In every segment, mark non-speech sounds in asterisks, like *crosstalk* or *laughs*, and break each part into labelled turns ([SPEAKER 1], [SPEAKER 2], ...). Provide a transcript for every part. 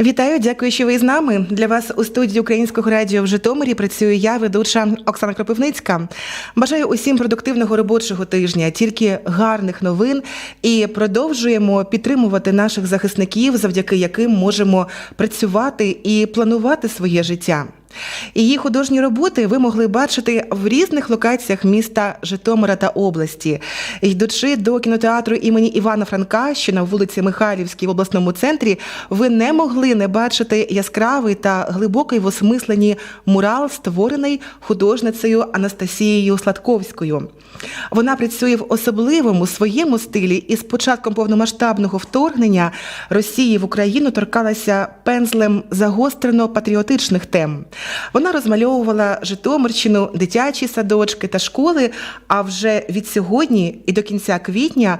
[SPEAKER 1] Вітаю, дякую, що ви з нами. Для вас у студії Українського радіо в Житомирі працюю я, ведуча Оксана Кропивницька. Бажаю усім продуктивного робочого тижня, тільки гарних новин і продовжуємо підтримувати наших захисників, завдяки яким можемо працювати і планувати своє життя. Її художні роботи ви могли бачити в різних локаціях міста Житомира та області. Йдучи до кінотеатру імені Івана Франка, що на вулиці Михайлівській в обласному центрі, ви не могли не бачити яскравий та глибокий в осмисленні мурал, створений художницею Анастасією Сладковською. Вона працює в особливому своєму стилі і з початком повномасштабного вторгнення Росії в Україну торкалася пензлем загострено патріотичних тем. Вона розмальовувала Житомирщину, дитячі садочки та школи. А вже від сьогодні і до кінця квітня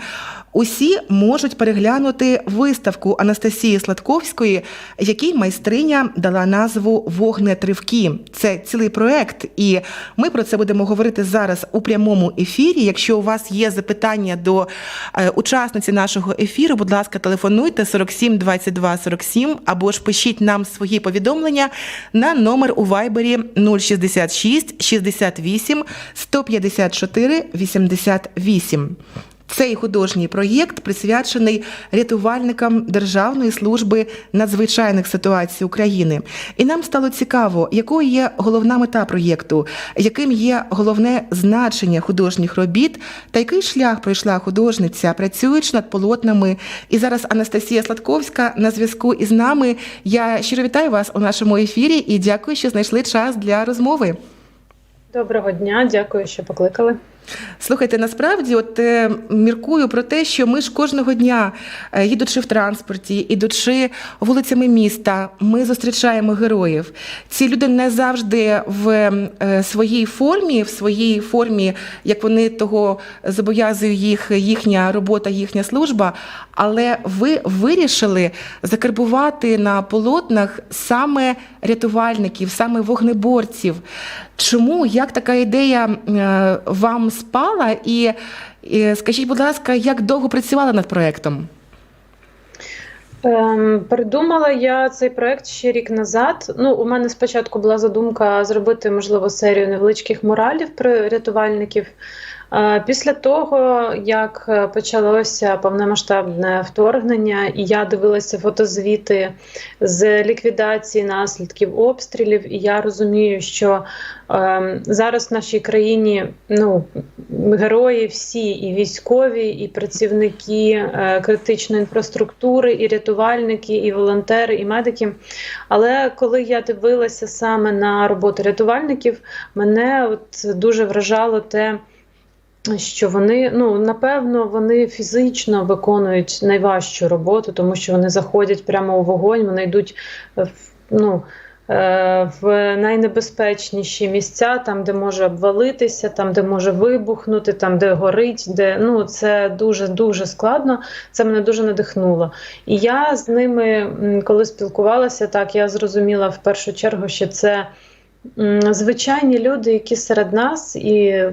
[SPEAKER 1] усі можуть переглянути виставку Анастасії Сладковської, якій майстриня дала назву Вогнетривки. Це цілий проект, і ми про це будемо говорити зараз у прямому ефірі. Якщо у вас є запитання до е, учасниці нашого ефіру, будь ласка, телефонуйте 47 22 47 або ж пишіть нам свої повідомлення на номер у вайбері 066 68 154 88. Цей художній проєкт присвячений рятувальникам Державної служби надзвичайних ситуацій України. І нам стало цікаво, якою є головна мета проєкту, яким є головне значення художніх робіт, та який шлях пройшла художниця, працюючи над полотнами. І зараз Анастасія Сладковська на зв'язку із нами. Я щиро вітаю вас у нашому ефірі і дякую, що знайшли час для розмови.
[SPEAKER 2] Доброго дня, дякую, що покликали.
[SPEAKER 1] Слухайте, насправді, от е, міркую про те, що ми ж кожного дня, е, їдучи в транспорті, ідучи вулицями міста, ми зустрічаємо героїв. Ці люди не завжди в е, своїй формі, в своїй формі, як вони того зобов'язує їх їхня робота, їхня служба. Але ви вирішили закарбувати на полотнах саме рятувальників, саме вогнеборців. Чому як така ідея вам спала? І, і скажіть, будь ласка, як довго працювала над проектом?
[SPEAKER 2] Ем, Придумала я цей проект ще рік назад. Ну, у мене спочатку була задумка зробити, можливо, серію невеличких моралів про рятувальників. Е, Після того, як почалося повномасштабне вторгнення, і я дивилася фотозвіти з ліквідації наслідків обстрілів, і я розумію, що е, зараз в нашій країні ну, герої всі, і військові, і працівники е, критичної інфраструктури, і рятувальники, і волонтери, і медики. Але коли я дивилася саме на роботу рятувальників, мене от дуже вражало те що вони ну напевно вони фізично виконують найважчу роботу, тому що вони заходять прямо у вогонь, вони йдуть в ну. В найнебезпечніші місця, там, де може обвалитися, там, де може вибухнути, там, де горить, де ну це дуже дуже складно. Це мене дуже надихнуло. І я з ними, коли спілкувалася, так я зрозуміла в першу чергу, що це звичайні люди, які серед нас, і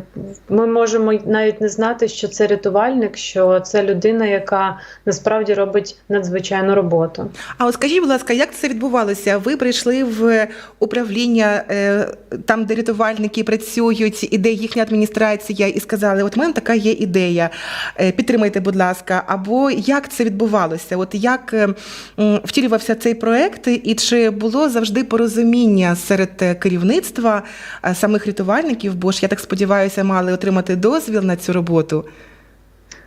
[SPEAKER 2] ми можемо навіть не знати, що це рятувальник, що це людина, яка насправді робить надзвичайну роботу.
[SPEAKER 1] А от скажіть, будь ласка, як це відбувалося? Ви прийшли в управління е, там, де рятувальники працюють, і де їхня адміністрація, і сказали: От в мене така є ідея, е, підтримайте, будь ласка, або як це відбувалося? От як е, втілювався цей проект, і чи було завжди порозуміння серед керівників? Керівництва самих рятувальників, бо ж я так сподіваюся, мали отримати дозвіл на цю роботу.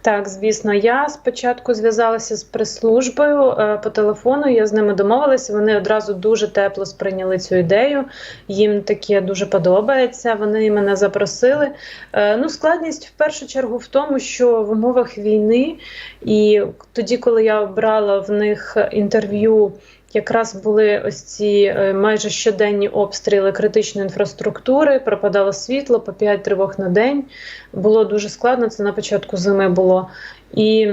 [SPEAKER 2] Так, звісно, я спочатку зв'язалася з прес-службою по телефону. Я з ними домовилася. Вони одразу дуже тепло сприйняли цю ідею. Їм таке дуже подобається. Вони мене запросили. Ну, складність в першу чергу в тому, що в умовах війни, і тоді, коли я брала в них інтерв'ю. Якраз були ось ці майже щоденні обстріли критичної інфраструктури, пропадало світло по 5 тривог на день. Було дуже складно. Це на початку зими було. І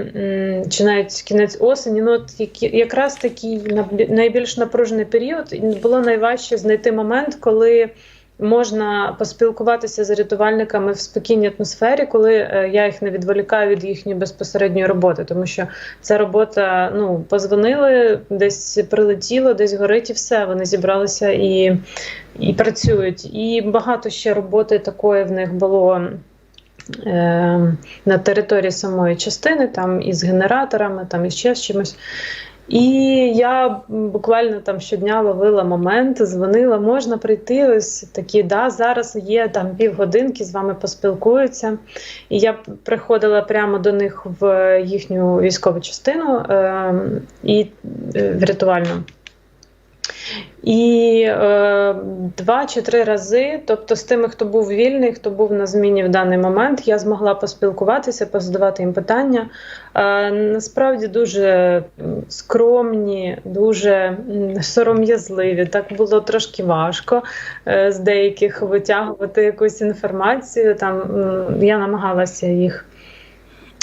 [SPEAKER 2] чи навіть кінець осені. Ну от якраз такий найбільш напружений період було найважче знайти момент, коли можна поспілкуватися з рятувальниками в спокійній атмосфері, коли е, я їх не відволікаю від їхньої безпосередньої роботи, тому що ця робота, ну, позвонили, десь прилетіло, десь горить і все. Вони зібралися і, і працюють. І багато ще роботи такої в них було. е, На території самої частини, там із генераторами, там і ще з чимось. І я буквально там щодня ловила момент, дзвонила, можна прийти. Ось такі, да, зараз є там півгодинки, з вами поспілкуються. І я приходила прямо до них в їхню військову частину е, і е, рятувальну. І е, два чи три рази, тобто з тими, хто був вільний, хто був на зміні в даний момент, я змогла поспілкуватися, позадавати їм питання. Е, насправді дуже скромні, дуже сором'язливі. Так було трошки важко е, з деяких витягувати якусь інформацію. Там я намагалася їх.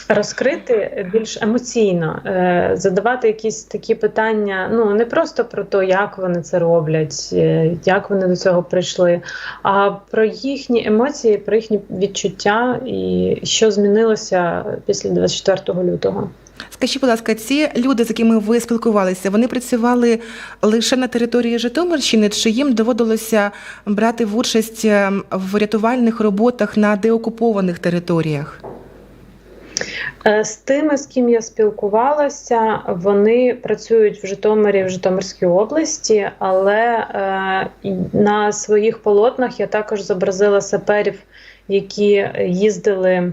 [SPEAKER 2] Розкрити більш емоційно, е, задавати якісь такі питання, ну не просто про те, як вони це роблять, е, як вони до цього прийшли, а про їхні емоції, про їхні відчуття і що змінилося після 24 лютого.
[SPEAKER 1] Скажіть, будь ласка, ці люди, з якими ви спілкувалися, вони працювали лише на території Житомирщини, чи їм доводилося брати в участь е, в рятувальних роботах на деокупованих територіях?
[SPEAKER 2] Е, З тими, з ким я спілкувалася, вони працюють в Житомирі в Житомирській області, але е, на своїх полотнах я також зобразила саперів, які їздили е,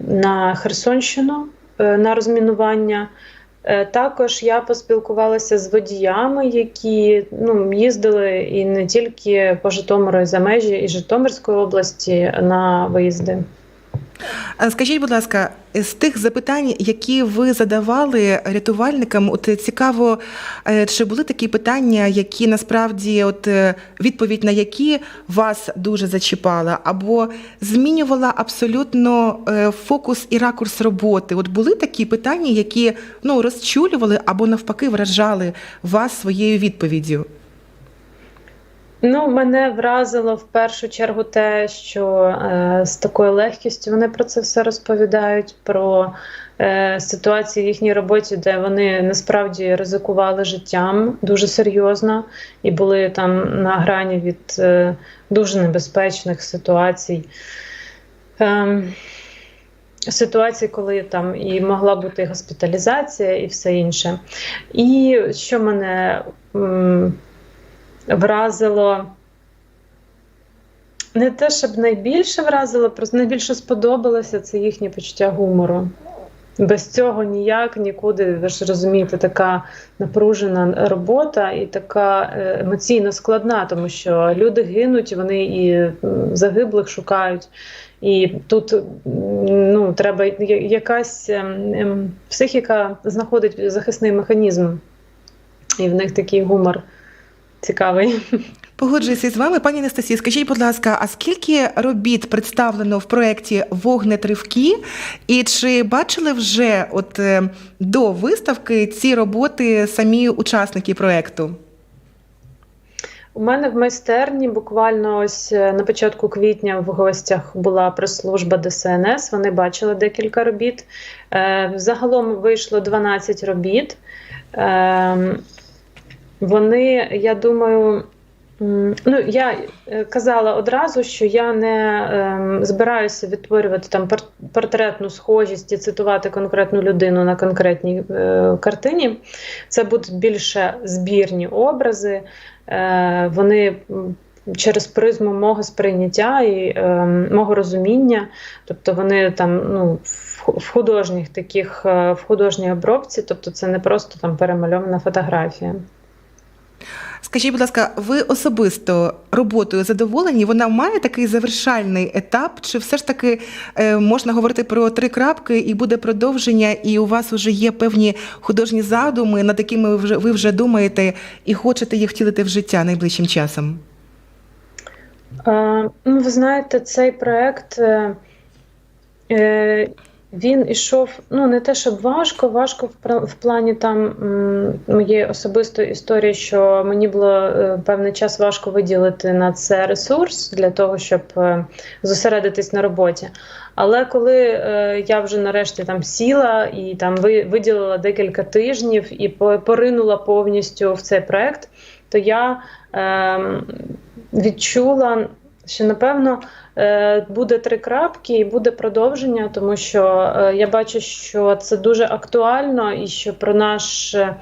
[SPEAKER 2] на Херсонщину на розмінування. Також я поспілкувалася з водіями, які ну, їздили і не тільки по Житомиру, і за межі і Житомирської області на виїзди.
[SPEAKER 1] А Скажіть, будь ласка, з тих запитань, які ви задавали рятувальникам, от цікаво, е, чи були такі питання, які насправді, от е, відповідь на які вас дуже зачіпала, або змінювала абсолютно е, фокус і ракурс роботи? От були такі питання, які ну розчулювали або навпаки вражали вас своєю відповіддю?
[SPEAKER 2] Ну, мене вразило в першу чергу те, що е, з такою легкістю вони про це все розповідають, про е, ситуації в їхній роботі, де вони насправді ризикували життям дуже серйозно і були там на грані від е, дуже небезпечних ситуацій. Е, Ситуації, коли там і могла бути госпіталізація, і все інше. І що мене вразило. Не те, щоб найбільше вразило, просто найбільше сподобалося це їхнє почуття гумору. Без цього ніяк нікуди, ви ж розумієте, така напружена робота і така е, емоційно складна, тому що люди гинуть, вони і загиблих шукають. І тут ну, треба якась ем, ем, психіка знаходить захисний механізм, і в них такий гумор цікавий.
[SPEAKER 1] Погоджуюся з вами, пані Анастасія. Скажіть, будь ласка, а скільки робіт представлено в проєкті Вогнетривки? І чи бачили вже от е, до виставки ці роботи самі учасники проєкту?
[SPEAKER 2] У мене в майстерні буквально ось е, на початку квітня в гостях була прес-служба ДСНС. Вони бачили декілька робіт. Е, Загалом вийшло 12 робіт. Е, Вони, я думаю, ну я е, казала одразу, що я не ем, збираюся відтворювати там портретну схожість і цитувати конкретну людину на конкретній е, картині. Це будуть більше збірні образи. Е, вони через призму мого сприйняття і е, мого розуміння, тобто вони там ну, в художніх таких е, в художній обробці, тобто це не просто там перемальована фотографія.
[SPEAKER 1] Скажіть, будь ласка, ви особисто роботою задоволені? Вона має такий завершальний етап? Чи все ж таки е, можна говорити про три крапки і буде продовження, і у вас вже є певні художні задуми, над якими вже, ви вже думаєте і хочете їх втілити в життя найближчим часом?
[SPEAKER 2] Е, ну, ви знаєте, цей проект. Він ішов ну не те, щоб важко, важко в, в плані там моєї особистої історії, що мені було е, певний час важко виділити на це ресурс для того, щоб е, зосередитись на роботі. Але коли е, я вже нарешті там сіла і там ви, виділила декілька тижнів і по- поринула повністю в цей проект, то я е, відчула, що напевно е, буде три крапки і буде продовження, тому що е, я бачу, що це дуже актуально і що про наш. е,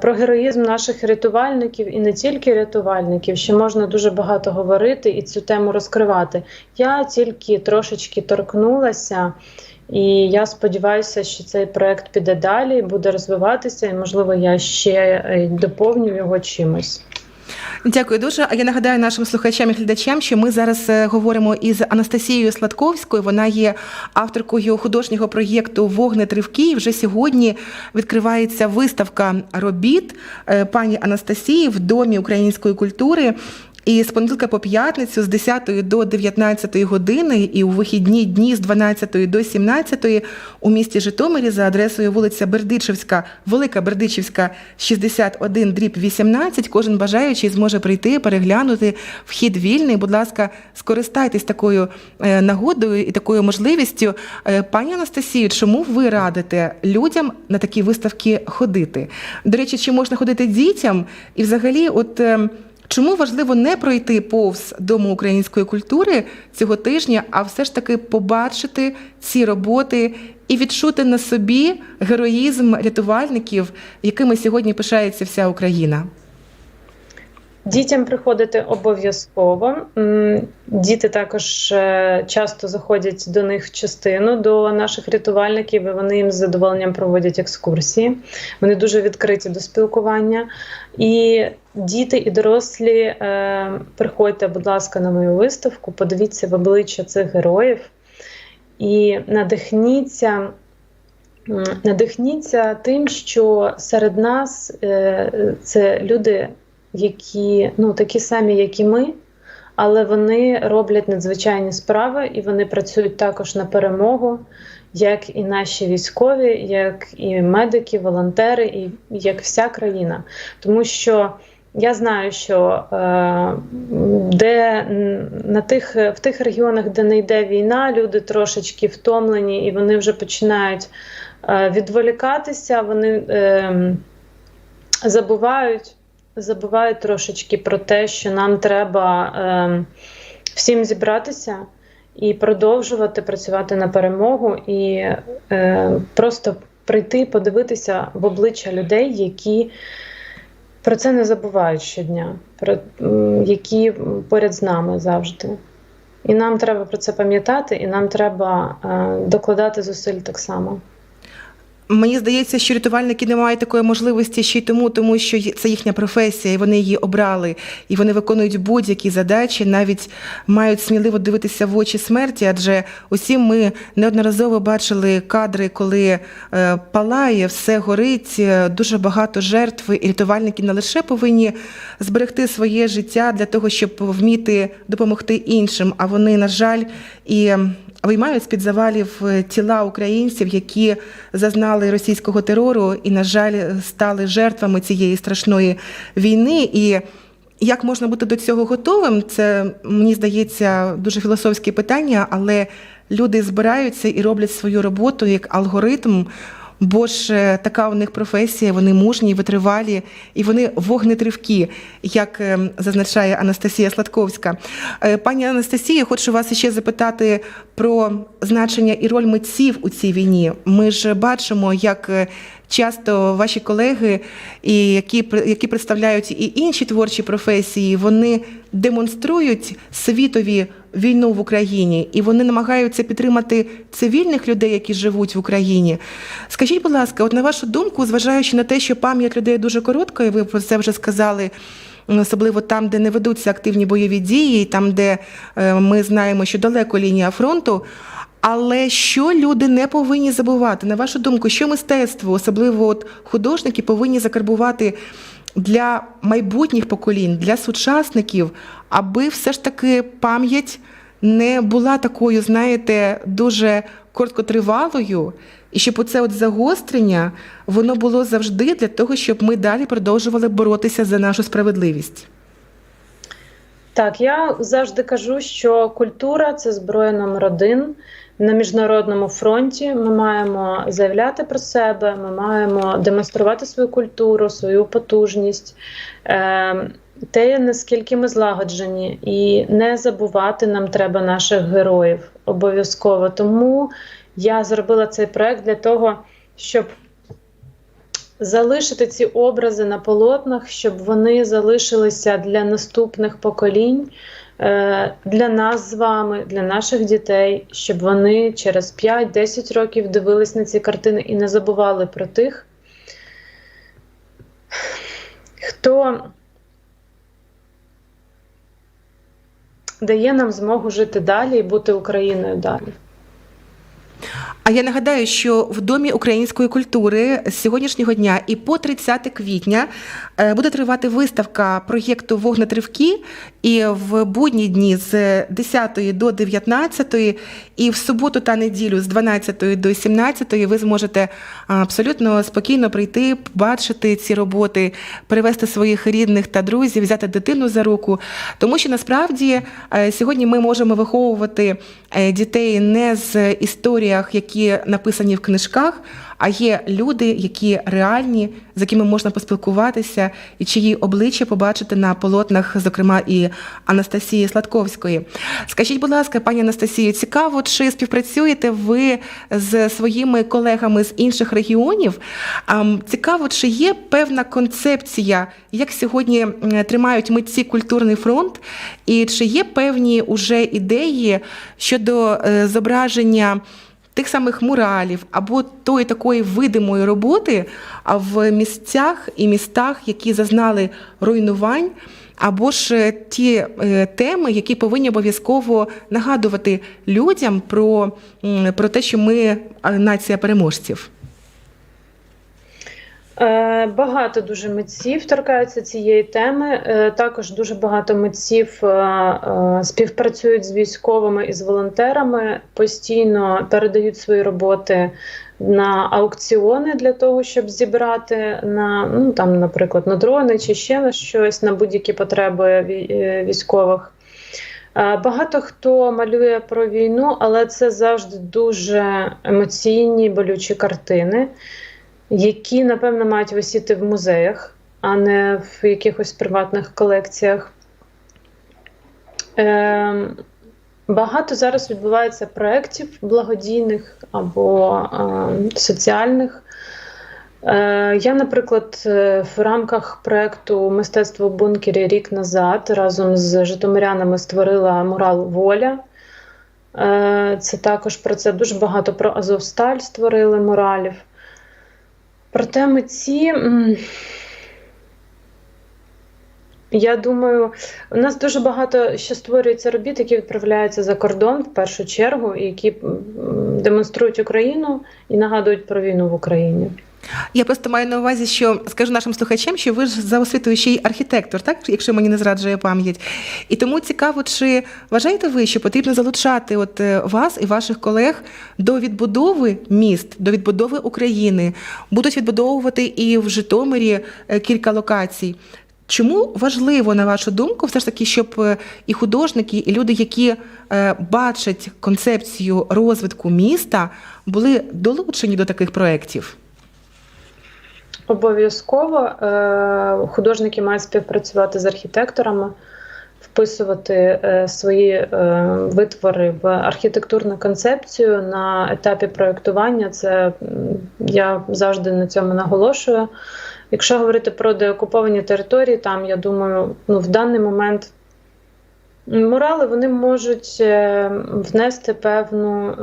[SPEAKER 2] Про героїзм наших рятувальників і не тільки рятувальників, ще можна дуже багато говорити і цю тему розкривати. Я тільки трошечки торкнулася, і я сподіваюся, що цей проект піде далі, буде розвиватися, і можливо я ще доповню його чимось.
[SPEAKER 1] Дякую дуже. А я нагадаю нашим слухачам і глядачам, що ми зараз е, говоримо із Анастасією Сладковською. Вона є авторкою художнього проєкту Вогнетривки. І вже сьогодні відкривається виставка робіт е, пані Анастасії в Домі української культури. І з понеділка по п'ятницю з 10 до 19 години і у вихідні дні з 12 до 17 у місті Житомирі за адресою вулиця Бердичівська, Велика Бердичівська, 61 дріб 18. Кожен бажаючий зможе прийти, переглянути. Вхід вільний. Будь ласка, скористайтесь такою е, нагодою і такою можливістю. Е, Пані Анастасію, чому ви радите людям на такі виставки ходити? До речі, чи можна ходити дітям? І взагалі, от. Чому важливо не пройти повз Дому української культури цього тижня, а все ж таки побачити ці роботи і відчути на собі героїзм рятувальників, якими сьогодні пишається вся Україна?
[SPEAKER 2] Дітям приходити обов'язково. Діти також е, часто заходять до них в частину до наших рятувальників, і вони їм з задоволенням проводять екскурсії. Вони дуже відкриті до спілкування. І діти і дорослі, е, приходьте, будь ласка, на мою виставку, подивіться в обличчя цих героїв і надихніться. Надихніться тим, що серед нас е, це люди, які ну такі самі, як і ми, але вони роблять надзвичайні справи і вони працюють також на перемогу, як і наші військові, як і медики, волонтери, і як вся країна. Тому що я знаю, що е, де на тих, в тих регіонах, де не йде війна, люди трошечки втомлені і вони вже починають е, відволікатися, вони е, забувають забувають трошечки про те, що нам треба е, всім зібратися і продовжувати працювати на перемогу, і е, просто прийти, подивитися в обличчя людей, які про це не забувають щодня, про, які поряд з нами завжди. І нам треба про це пам'ятати, і нам треба е, докладати зусиль так само.
[SPEAKER 1] Мені здається, що рятувальники не мають такої можливості ще й тому, тому що це їхня професія, і вони її обрали, і вони виконують будь-які задачі, навіть мають сміливо дивитися в очі смерті. Адже усі ми неодноразово бачили кадри, коли е, палає, все горить, е, дуже багато жертв, і рятувальники не лише повинні зберегти своє життя для того, щоб вміти допомогти іншим, а вони, на жаль, і виймають з-під завалів е, тіла українців, які зазнали російського терору і, на жаль, стали жертвами цієї страшної війни. І як можна бути до цього готовим? Це мені здається дуже філософське питання, але люди збираються і роблять свою роботу як алгоритм. Бо ж е, така у них професія, вони мужні, витривалі, і вони вогнетривкі, як е, зазначає Анастасія Сладковська. Е, Пані Анастасія, хочу вас ще запитати про значення і роль митців у цій війні. Ми ж бачимо, як е, часто ваші колеги, і які, які представляють і інші творчі професії, вони демонструють світові війну в Україні, і вони намагаються підтримати цивільних людей, які живуть в Україні. Скажіть, будь ласка, от на вашу думку, зважаючи на те, що пам'ять людей дуже коротка, і ви про це вже сказали. Особливо там, де не ведуться активні бойові дії, там, де е, ми знаємо, що далеко лінія фронту. Але що люди не повинні забувати? На вашу думку, що мистецтво, особливо от художники, повинні закарбувати для майбутніх поколінь, для сучасників, аби все ж таки пам'ять не була такою, знаєте, дуже короткотривалою, і щоб оце от загострення воно було завжди для того, щоб ми далі продовжували боротися за нашу справедливість.
[SPEAKER 2] Так, я завжди кажу, що культура це зброя номер один на міжнародному фронті. Ми маємо заявляти про себе, ми маємо демонструвати свою культуру, свою потужність, е, те, наскільки ми злагоджені, і не забувати нам треба наших героїв обов'язково. Тому я зробила цей проект для того, щоб залишити ці образи на полотнах, щоб вони залишилися для наступних поколінь, е, для нас з вами, для наших дітей, щоб вони через 5-10 років дивились на ці картини і не забували про тих, хто дає нам змогу жити далі і бути Україною далі.
[SPEAKER 1] А я нагадаю, що в Домі української культури з сьогоднішнього дня і по 30 квітня е, буде тривати виставка проєкту Вогнетривки. І в будні дні з 10 до 19, і в суботу та неділю з 12 до 17 ви зможете абсолютно спокійно прийти, побачити ці роботи, привезти своїх рідних та друзів, взяти дитину за руку. Тому що насправді е, сьогодні ми можемо виховувати е, дітей не з історіях, які написані в книжках, а є люди, які реальні, з якими можна поспілкуватися, і чиї обличчя побачити на полотнах, зокрема і Анастасії Сладковської. Скажіть, будь ласка, пані Анастасію, цікаво, чи співпрацюєте ви з своїми колегами з інших регіонів? Цікаво, чи є певна концепція, як сьогодні тримають митці культурний фронт, і чи є певні уже ідеї щодо е, зображення? Тих самих муралів або тої такої видимої роботи в місцях і містах, які зазнали руйнувань, або ж е, ті е, теми, які повинні обов'язково нагадувати людям про, про те, що ми нація переможців.
[SPEAKER 2] Е, багато дуже митців торкаються цієї теми. Е, також дуже багато митців е, співпрацюють з військовими і з волонтерами, постійно передають свої роботи на аукціони для того, щоб зібрати на ну там, наприклад, на дрони чи ще на щось на будь-які потреби військових. Багато хто малює про війну, але це завжди дуже емоційні болючі картини які, напевно, мають висіти в музеях, а не в якихось приватних колекціях. Е, Багато зараз відбувається проєктів благодійних або е, соціальних. Я, наприклад, е, в рамках проєкту Мистецтво бункері рік назад разом з Житомирянами створила мурал Воля. Е, Це також про це дуже багато про Азовсталь створили муралів. Проте митці, я думаю, у нас дуже багато ще створюється робіт, які відправляються за кордон в першу чергу, і які демонструють Україну і нагадують про війну в Україні.
[SPEAKER 1] Я просто маю на увазі, що скажу нашим слухачам, що ви ж за й архітектор, так якщо мені не зраджує пам'ять. І тому цікаво, чи вважаєте ви, що потрібно залучати от е, вас і ваших колег до відбудови міст, до відбудови України, будуть відбудовувати і в Житомирі е, кілька локацій. Чому важливо, на вашу думку, все ж таки, щоб е, і художники, і люди, які бачать концепцію розвитку міста, були долучені до таких проєктів?
[SPEAKER 2] Обов'язково е, художники мають співпрацювати з архітекторами, вписувати е, свої е, витвори в архітектурну концепцію на етапі проєктування. Це я завжди на цьому наголошую. Якщо говорити про деокуповані території, там я думаю, ну в даний момент мурали вони можуть внести певну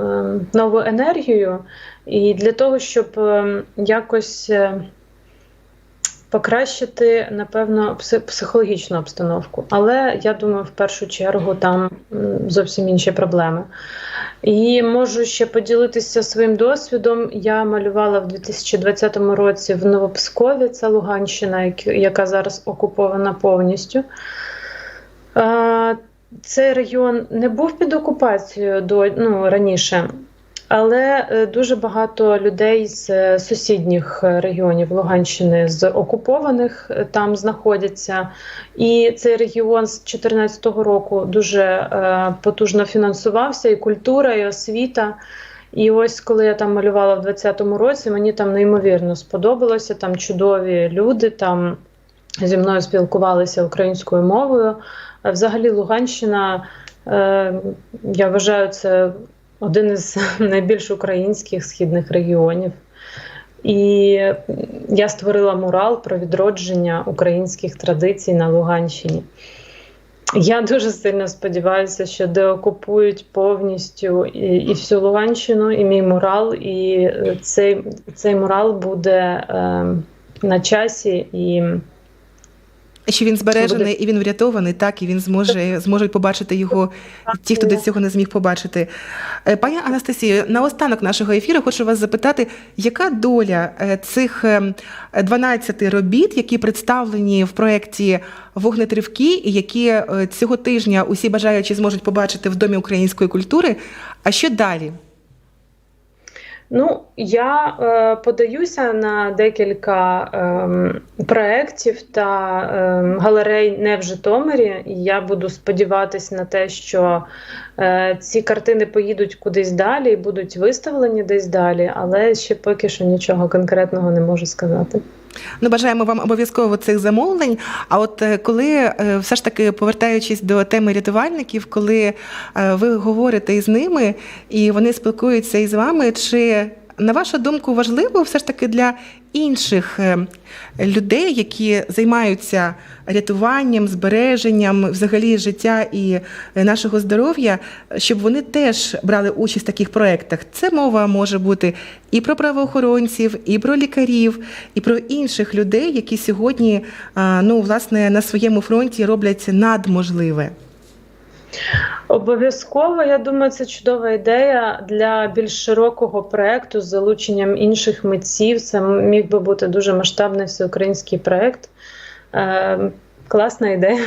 [SPEAKER 2] нову енергію, і для того, щоб якось покращити, напевно, психологічну обстановку. Але я думаю, в першу чергу там зовсім інші проблеми. І можу ще поділитися своїм досвідом. Я малювала в 2020 році в Новопскові, це Луганщина, яка зараз окупована повністю. Цей район не був під окупацією до ну, раніше. Але е, дуже багато людей з е, сусідніх е, регіонів Луганщини з окупованих там знаходяться. І цей регіон з 2014 року дуже потужно фінансувався, і культура, і освіта. І ось коли я там малювала в 2020 році, мені там неймовірно сподобалося. Там чудові люди, там зі мною спілкувалися українською мовою. Взагалі, Луганщина, я вважаю, це один із *laughs* найбільш українських східних регіонів. І я створила мурал про відродження українських традицій на Луганщині. Я дуже сильно сподіваюся, що деокупують повністю і, і всю Луганщину, і мій мурал, і е, цей, цей мурал буде е, на часі і.
[SPEAKER 1] Що він збережений і він врятований, так і він зможе зможуть побачити його ті, хто до цього не зміг побачити. Е, Пані Анастасію, наостанок нашого ефіру хочу вас запитати, яка доля е, цих е, 12 робіт, які представлені в проєкті Вогнетривки, і які е, цього тижня усі бажаючі зможуть побачити в Домі української культури. А що далі?
[SPEAKER 2] Ну, я е, подаюся на декілька е, проєктів та е, галерей не в Житомирі. І я буду сподіватися на те, що е, ці картини поїдуть кудись далі і будуть виставлені десь далі, але ще поки що нічого конкретного не можу сказати.
[SPEAKER 1] Ну, бажаємо вам обов'язково цих замовлень. А от е, коли е, все ж таки повертаючись до теми рятувальників, коли е, ви говорите із ними і вони спілкуються із вами, чи на вашу думку важливо все ж таки для інших е, людей, які займаються рятуванням, збереженням взагалі життя і е, нашого здоров'я, щоб вони теж брали участь в таких проєктах? Це мова може бути і про правоохоронців, і про лікарів, і про інших людей, які сьогодні ну, власне, на своєму фронті роблять надможливе.
[SPEAKER 2] Обов'язково, я думаю, це чудова ідея для більш широкого проекту з залученням інших митців. Це міг би бути дуже масштабний всеукраїнський проект. Е, класна ідея.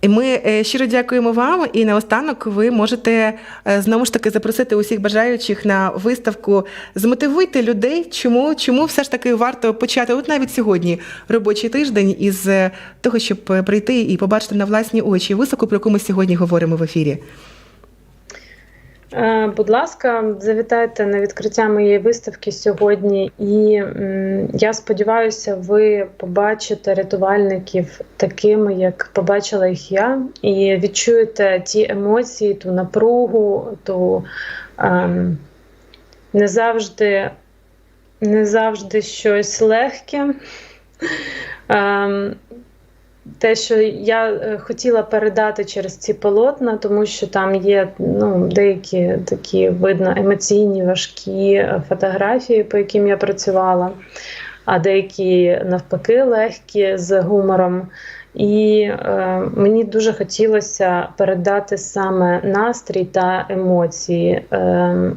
[SPEAKER 1] І ми е, щиро дякуємо вам. І наостанок ви можете е, знову ж таки запросити усіх бажаючих на виставку. Змотивуйте людей, чому, чому все ж таки варто почати, от навіть сьогодні робочий тиждень, із е, того, щоб прийти і побачити на власні очі виставку, про яку ми сьогодні говоримо в ефірі.
[SPEAKER 2] Е, Будь ласка, завітайте на відкриття моєї виставки сьогодні, і я сподіваюся, ви побачите рятувальників такими, як побачила їх я, і відчуєте ті емоції, ту напругу, ту ем, не завжди, не завжди щось легке. Ем, те, що я е, хотіла передати через ці полотна, тому що там є ну, деякі такі видно емоційні важкі е, фотографії, по яким я працювала, а деякі навпаки легкі з гумором. І е, мені дуже хотілося передати саме настрій та емоції, е,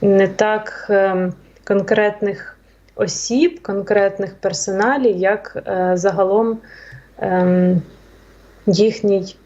[SPEAKER 2] не так е, конкретних осіб, конкретних персоналів, як е, загалом ем, їхній,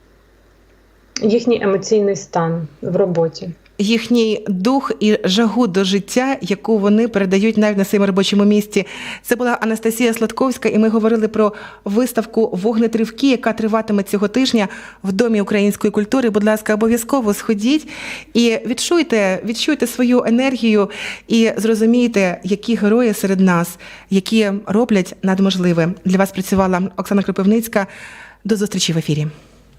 [SPEAKER 2] їхній емоційний стан в роботі.
[SPEAKER 1] Їхній дух і жагу до життя, яку вони передають навіть на своєму робочому місці. Це була Анастасія Сладковська, і ми говорили про виставку Вогнетривки, яка триватиме цього тижня в Домі української культури. Будь ласка, обов'язково сходіть і відчуйте, відчуйте свою енергію і зрозумійте, які герої серед нас, які роблять надможливе. Для вас працювала Оксана Кропивницька. До зустрічі в ефірі.